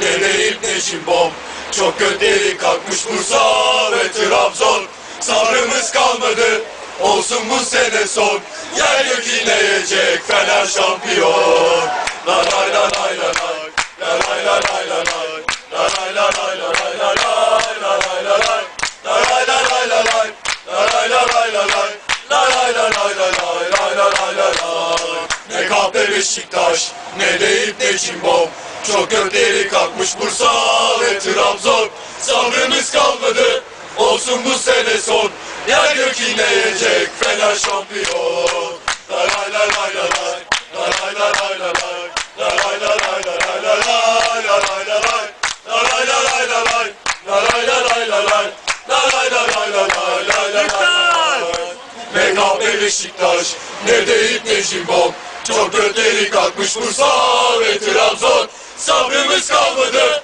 ne de İbni Cimbom. Çok gönderi kalkmış Bursa ve Trabzon. Sabrımız kalmadı. Olsun bu sene son. Yer gök inleyecek Fener şampiyon Beşiktaş ne deyip ne cimbom Çok gökleri kalkmış Bursa ve Trabzon Sabrımız kalmadı olsun bu sene son Yer gök inleyecek Fener şampiyon Laray laray laray Laray laray laray Laray laray laray laray Laray laray Laray laray laray Laray laray laray Laray laray laray Laray laray laray MKB Beşiktaş Ne deyip ne jimbom çok gökleri kalkmış Bursa ve Trabzon. Sabrımız kalmadı